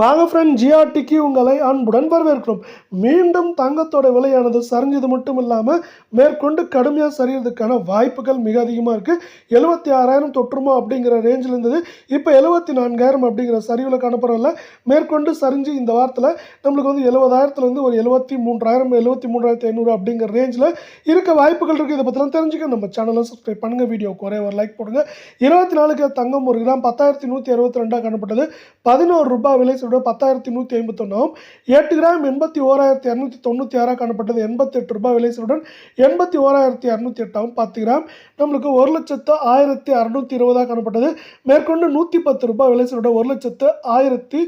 வாங்க ஃப்ரெண்ட் ஜிஆர்டிக்கு உங்களை அன்புடன் வரவேற்கிறோம். மீண்டும் தங்கத்தோட விலையானது சரிஞ்சது மட்டும் இல்லாமல் மேற்கொண்டு கடுமையாக சரியறதுக்கான வாய்ப்புகள் மிக அதிகமாக இருக்குது எழுபத்தி ஆறாயிரம் தொற்றுமா அப்படிங்கிற ரேஞ்சில் இருந்தது. இப்போ எழுபத்தி நான்காயிரம் அப்படிங்கிற சரிவில் காணப்படவில்லை மேற்கொண்டு சரிஞ்சு இந்த வாரத்தில் நம்மளுக்கு வந்து எழுபதாயிரத்துலேருந்து ஒரு எழுபத்தி மூன்றாயிரம் எழுபத்தி மூன்றாயிரத்தி ஐநூறு அப்படிங்கிற ரேஞ்சில் இருக்க வாய்ப்புகள் இருக்குது இதை பற்றிலாம் தெரிஞ்சுக்க நம்ம சேனலை சப்ஸ்கிரைப் பண்ணுங்கள் வீடியோக்கு ஒரே ஒரு லைக் போடுங்க. இருபத்தி நாலுக்கு தங்கம் ஒரு கிராம் பத்தாயிரத்தி நூற்றி அறுபத்தி ரெண்டாக காணப்பட்டது. பதினோரு ரூபாய் விலை சொல்ற பத்தாயிரத்தி நூற்றி ஐம்பத்தொன்னாவும் எட்டு கிராம் எண்பத்தி ஓராயிரத்தி இரநூத்தி தொண்ணூற்றி ஆறாக காணப்பட்டது எண்பத்தெட்டு ரூபாய் விலை சொல்லுடன் எண்பத்தி ஓராயிரத்தி இரநூத்தி எட்டாவும் பத்து கிராம் நம்மளுக்கு ஒரு லட்சத்து ஆயிரத்தி அறுநூத்தி இருபதாக காணப்பட்டது. மேற்கொண்டு நூற்றி பத்து ரூபாய் விலை சொல்லுடன் ஒரு லட்சத்து ஆயிரத்தி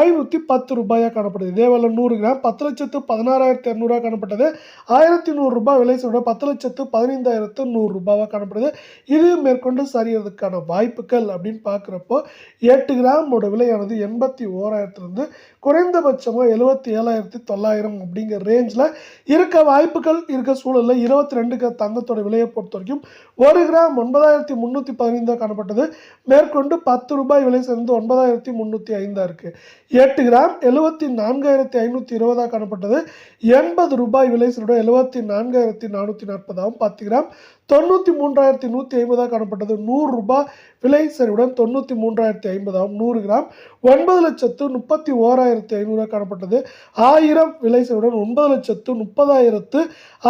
ஐநூற்றி பத்து ரூபாயாக காணப்பட்டது. இதேவேளை நூறு கிராம் பத்து லட்சத்து பதினாறாயிரத்தி இரநூறுவா காணப்பட்டது. ஆயிரத்தி நூறு ரூபாய் விலை சொல்லுடன் பத்து லட்சத்து பதினைந்தாயிரத்து நூறு ரூபாவாக காணப்படுது இது மேற்கொண்டு சரியறதுக்கான வாய்ப்புகள் அப்படின்னு பார்க்குறப்போ எட்டு கிராமோட விலையானது எண்பத்தி ஏழாயிரத்துலேருந்து குறைந்தபட்சமாக எழுபத்தி ஏழாயிரத்தி தொள்ளாயிரம் அப்படிங்கிற ரேஞ்சில் இருக்க வாய்ப்புகள் இருக்க சூழலில் இருபத்தி ரெண்டுக்கு தங்கத்தோட விலையை பொறுத்த வரைக்கும் ஒரு கிராம் ஒன்பதாயிரத்தி முந்நூற்றி பதினைந்தாக காணப்பட்டது. மேற்கொண்டு பத்து ரூபாய் விலை சேர்ந்து ஒன்பதாயிரத்தி முந்நூற்றி ஐந்தாக இருக்குது எட்டு கிராம் எழுபத்தி நான்காயிரத்தி ஐநூற்றி இருபதாக காணப்பட்டது. எண்பது ரூபாய் விலை சொல்லிட எழுபத்தி நான்காயிரத்தி நானூற்றி நாற்பதாகவும் பத்து கிராம் தொண்ணூற்றி மூன்றாயிரத்தி நூற்றி ஐம்பதாக காணப்பட்டது. நூறு ரூபாய் விலை சரிவுடன் தொண்ணூற்றி மூன்றாயிரத்தி ஐம்பதாகவும் நூறு கிராம் ஒன்பது லட்சத்து முப்பத்தி ஓராயிரத்தி ஐநூறுரூவா காணப்பட்டது. ஆயிரம் விலை சரிவுடன் ஒன்பது லட்சத்து முப்பதாயிரத்து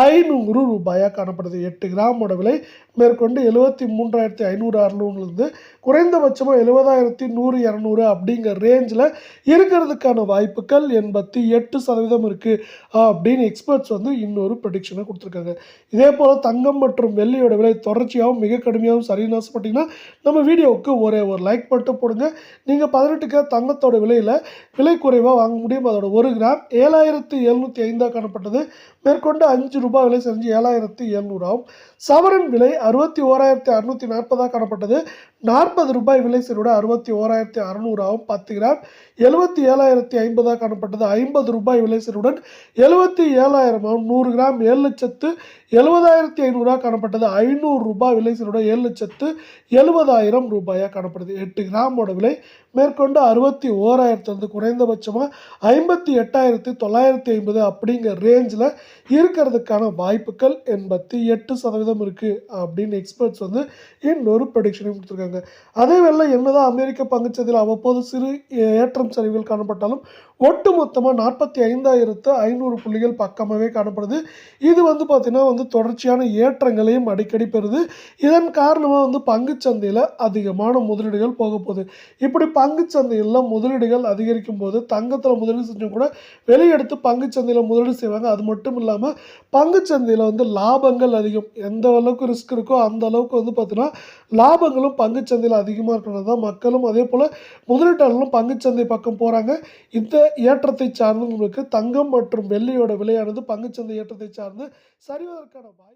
ஐநூறு ரூபாயாக காணப்படுது எட்டு கிராமோட விலை மேற்கொண்டு எழுபத்தி மூன்றாயிரத்தி ஐநூறு அறுநூறுலேருந்து குறைந்தபட்சமாக எழுபதாயிரத்தி நூறு இரநூறு அப்படிங்கிற ரேஞ்சில் இருக்கிறதுக்கான வாய்ப்புகள் எண்பத்தி எட்டு சதவீதம் இருக்குது அப்படின்னு எக்ஸ்பர்ட்ஸ் வந்து இன்னொரு ப்ரொடிக்ஷனை கொடுத்துருக்காங்க. இதே போல் தங்கம் மற்றும் வெள்ளியோட விலை தொடர்ச்சியாகவும் மிக கடுமையாகவும் சரின்னு ஆசைப்பட்டீங்கன்னா நம்ம வீடியோவுக்கு ஒரே ஒரு லைக் மட்டும் போடுங்க. நீங்கள் பதினெட்டுக்கு தங்கத்தோட விலையில் விலை குறைவாக வாங்க முடியும். அதோட ஒரு கிராம் ஏழாயிரத்து எழுநூற்றி ஐந்தாக காணப்பட்டது. மேற்கொண்டு அஞ்சு ரூபாய் விலை செஞ்சு ஏழாயிரத்து எழுநூறாகும். சவரன் விலை அறுபத்தி ஓராயிரத்தி அறுநூற்றி நாற்பதாக காணப்பட்டது. நாற்பது ரூபாய் விலை செருட அறுபத்தி ஓராயிரத்தி அறநூறாகவும் பத்து கிராம் எழுபத்தி ஏழாயிரத்தி ஐம்பதாக காணப்பட்டது. ஐம்பது ரூபாய் விலை சீருடன் எழுபத்தி ஏழாயிரமாகவும் நூறு கிராம் ஏழு லட்சத்து எழுபதாயிரத்தி ஐநூறாக காணப்பட்டது. ஐநூறு ரூபாய் விலை செருட ஏழு லட்சத்து எழுபதாயிரம் ரூபாயாக காணப்படுது. எட்டு கிராமோட விலை மேற்கொண்டு அறுபத்தி ஓராயிரத்துலேருந்து குறைந்தபட்சமாக ஐம்பத்தி எட்டாயிரத்தி தொள்ளாயிரத்தி ஐம்பது அப்படிங்கிற ரேஞ்சில் இருக்கிறதுக்கான வாய்ப்புகள் எண்பத்தி எட்டு சதவீதம் இருக்குது அப்படின்னு எக்ஸ்பர்ட்ஸ் வந்து இன்னொரு ப்ரொடிக்ஷனையும் கொடுத்துருக்காங்க. அதே வேளை என்னதான் அமெரிக்க பங்குச்சந்தையில் அவ்வப்போது சிறு ஏற்றம் சரிவுகள் காணப்பட்டாலும் ஒட்டு மொத்தமாக நாற்பத்தி ஐந்தாயிரத்து ஐநூறு புள்ளிகள் பக்கமாகவே காணப்படுது. இது வந்து பார்த்திங்கன்னா வந்து தொடர்ச்சியான ஏற்றங்களையும் அடிக்கடி பெறுது. இதன் காரணமாக வந்து பங்குச்சந்தையில் அதிகமான முதலீடுகள் போக போகுது. இப்படி பங்குச்சந்தையில் முதலீடுகள் அதிகரிக்கும் போது தங்கத்தில் முதலீடு செஞ்சும் கூட வெளியெடுத்து பங்குச்சந்தையில் முதலீடு செய்வாங்க. அது மட்டும் இல்லாமல் பங்குச்சந்தையில் வந்து லாபங்கள் அதிகம். எந்த அளவுக்கு ரிஸ்க் இருக்கோ அந்த அளவுக்கு வந்து பார்த்தீங்கன்னா லாபங்களும் பங்கு பங்குச்சந்தையில் அதிகமாக இருக்கிறது தான் மக்களும் அதே போல் முதலீட்டாளர்களும் பங்குச்சந்தை பக்கம் போகிறாங்க இந்த ஏற்றத்தை சார்ந்து உங்களுக்கு தங்கம் மற்றும் வெள்ளியோட விலையானது பங்குச்சந்தை ஏற்றத்தை சார்ந்து சரிவதற்கான வாய்ப்பு